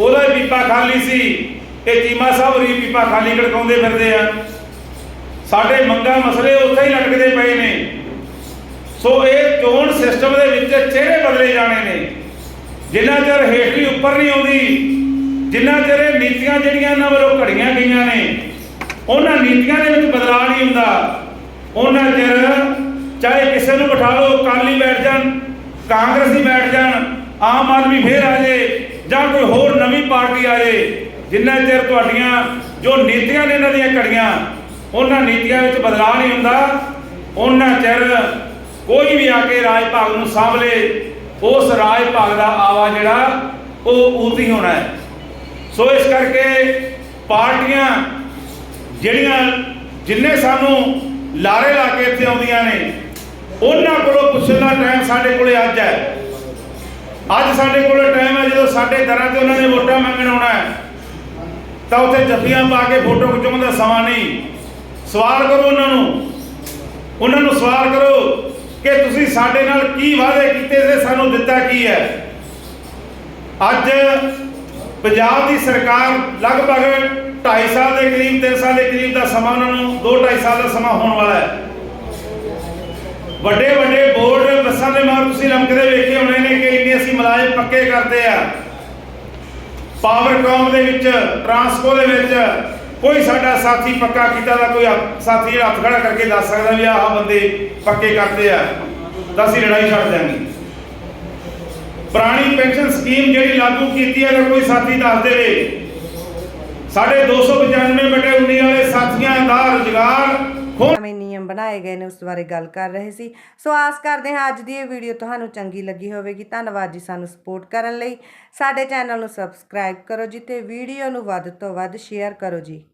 ਉਹਦਾ ਵੀ ਪੀਪਾ ਖਾਲੀ ਸੀ ਇਹ ਚੀਮਾ ਸਾਹਿਬ ਰੀ ਪੀਪਾ ਖਾਲੀ ਖੜਕਾਉਂਦੇ ਫਿਰਦੇ ਆ। ਸਾਡੇ ਮੰਗਾ ਮਸਲੇ ਉੱਥੇ ਹੀ ਲਟਕਦੇ ਪਏ ਨੇ। ਸੋ ਇਹ ਚੋਣ ਸਿਸਟਮ ਦੇ ਵਿੱਚ ਚਿਹਰੇ ਬਦਲੇ ਜਾਣੇ ਨੇ। ਜਿੰਨਾ ਚਿਰ ਹੇਠਲੀ ਉੱਪਰ ਨਹੀਂ ਆਉਂਦੀ, ਜਿੰਨਾ ਚਿਰ ਇਹ ਨੀਤੀਆਂ ਜਿਹੜੀਆਂ ਇਹਨਾਂ ਵੱਲੋਂ ਘੜੀਆਂ ਗਈਆਂ ਨੇ, ਉਹਨਾਂ ਨੀਤੀਆਂ ਦੇ ਵਿੱਚ ਬਦਲਾਅ ਨਹੀਂ ਹੁੰਦਾ। ਉਹਨਾਂ ਚਿਰ ਚਾਹੇ ਕਿਸੇ ਨੂੰ ਬਿਠਾ ਲਓ ਕਾਲੀ ਬੈਠ ਜਾਣ, ਕਾਂਗਰਸੀ ਬੈਠ ਜਾਣ, ਆਮ ਆਦਮੀ ਫੇਰ ਆ ਜੇ। ਜਾਂ ਕੋਈ ਹੋਰ ਨਵੀਂ ਪਾਰਟੀ ਆ ਜੇ ਜਿੰਨਾ ਚਿਰ ਤੁਹਾਡੀਆਂ ਜੋ ਨੀਤੀਆਂ ਨੇ ਇਹਨਾਂ ਦੀਆਂ ਘੜੀਆਂ, ਉਹਨਾਂ ਨੀਤੀਆਂ ਵਿੱਚ ਬਦਲਾਅ ਨਹੀਂ ਹੁੰਦਾ। ਉਹਨਾਂ ਚਿਰ ਕੋਈ ਵੀ ਆ ਕੇ ਰਾਜ ਭਾਗ ਨੂੰ ਸਾਂਭ ਸਾਂਭਲੇ, ਉਸ ਰਾਜ ਭਾਗ ਦਾ ਆਵਾ ਜਿਹੜਾ, ਉਹ ਉਲਟੀ ਹੋਣਾ ਹੈ। ਸੋ ਇਸ ਕਰਕੇ ਪਾਰਟੀਆਂ ਜਿਹੜੀਆਂ ਜਿੰਨੇ ਸਾਨੂੰ ਲਾਰੇ ਲਾ ਕੇ ਇੱਥੇ ਆਉਂਦੀਆਂ ਨੇ, ਉਹਨਾਂ ਕੋਲੋਂ ਪੁੱਛਣ ਦਾ ਟਾਈਮ ਸਾਡੇ ਕੋਲੇ ਅੱਜ ਹੈ। ਅੱਜ ਸਾਡੇ ਕੋਲੇ ਟਾਈਮ ਸਾਡੇ ਦਰਾਂ ਤੇ ਉਹਨਾਂ ਨੇ ਵੋਟਾਂ ਮੰਗਣ ਆਉਣਾ ਹੈ। ਤਾਂ ਉੱਥੇ ਜੱਫੀਆਂ ਪਾ ਕੇ ਫੋਟੋ ਖਿਚਾਉਣ ਦਾ ਸਮਾਂ ਨਹੀਂ। ਸਵਾਲ ਕਰੋ ਉਹਨਾਂ ਨੂੰ। ਉਹਨਾਂ ਨੂੰ ਸਵਾਲ ਕਰੋ ਕਿ ਤੁਸੀਂ ਸਾਡੇ ਨਾਲ ਕੀ ਵਾਅਦੇ ਕੀਤੇ ਤੇ ਸਾਨੂੰ ਦਿੱਤਾ ਕੀ ਹੈ। ਅੱਜ ਪੰਜਾਬ ਦੀ ਸਰਕਾਰ ਲਗਭਗ 2.5 ਸਾਲ ਦੇ ਕਰੀਬ 3 ਸਾਲ ਦੇ ਕਰੀਬ ਦਾ ਸਮਾਂ ਉਹਨਾਂ ਨੂੰ 2.5 ਸਾਲ ਦਾ ਸਮਾਂ ਹੋਣ ਵਾਲਾ ਹੈ। ਵੱਡੇ ਵੱਡੇ ਬੋਰਡ ਬੱਸਾਂ ਦੇ ਮਾਰ ਤੁਸੀਂ ਲੰਕਦੇ ਵੇਖੇ ਹੋਣੇ ਨੇ ਕਿ ਇੰਨੇ ਅਸੀਂ ਮੁਲਾਜ਼ਮ ਪੱਕੇ ਕਰਦੇ ਆ। ਪਾਵਰਕਾਮ ਦੇ ਵਿੱਚ ਟਰਾਂਸਕੋ ਦੇ ਵਿੱਚ ਕੋਈ ਸਾਡਾ ਸਾਥੀ ਪੱਕਾ ਕੀਤਾ ਦਾ ਕੋਈ ਹੱਥ- ਸਾਥੀ ਜਿਹੜਾ ਹੱਥ ਖੜਾ ਕਰਕੇ ਦੱਸ ਸਕਦਾ ਵੀ ਆਹ ਬੰਦੇ ਪੱਕੇ ਕਰਦੇ ਆ, ਤਾਂ ਅਸੀਂ ਲੜਾਈ ਛੱਡ ਦਿਆਂਗੇ। ਪੁਰਾਣੀ ਪੈਨਸ਼ਨ ਸਕੀਮ ਜਿਹੜੀ ਲਾਗੂ ਕੀਤੀ ਹੈ, ਅਗਰ ਕੋਈ ਸਾਥੀ ਦੱਸ ਦੇਵੇ ਸਾਡੇ 295 ਬਟੇ 19 ਵਾਲੇ ਸਾਥੀਆਂ ਨਵੇਂ ਨਿਯਮ ਬਣਾਏ ਗਏ ਨੇ, ਉਸ ਬਾਰੇ ਗੱਲ ਕਰ ਰਹੇ ਸੀ। ਸੋ ਆਸ ਕਰਦੇ ਹਾਂ ਅੱਜ ਦੀ ਇਹ ਵੀਡੀਓ ਤੁਹਾਨੂੰ ਚੰਗੀ ਲੱਗੀ ਹੋਵੇਗੀ। ਧੰਨਵਾਦ ਜੀ ਸਾਨੂੰ ਸਪੋਰਟ ਕਰਨ ਲਈ। ਸਾਡੇ ਚੈਨਲ ਨੂੰ ਸਬਸਕ੍ਰਾਈਬ ਕਰੋ ਜੀ ਤੇ ਵੀਡੀਓ ਨੂੰ ਵੱਧ ਤੋਂ ਵੱਧ ਸ਼ੇਅਰ ਕਰੋ ਜੀ।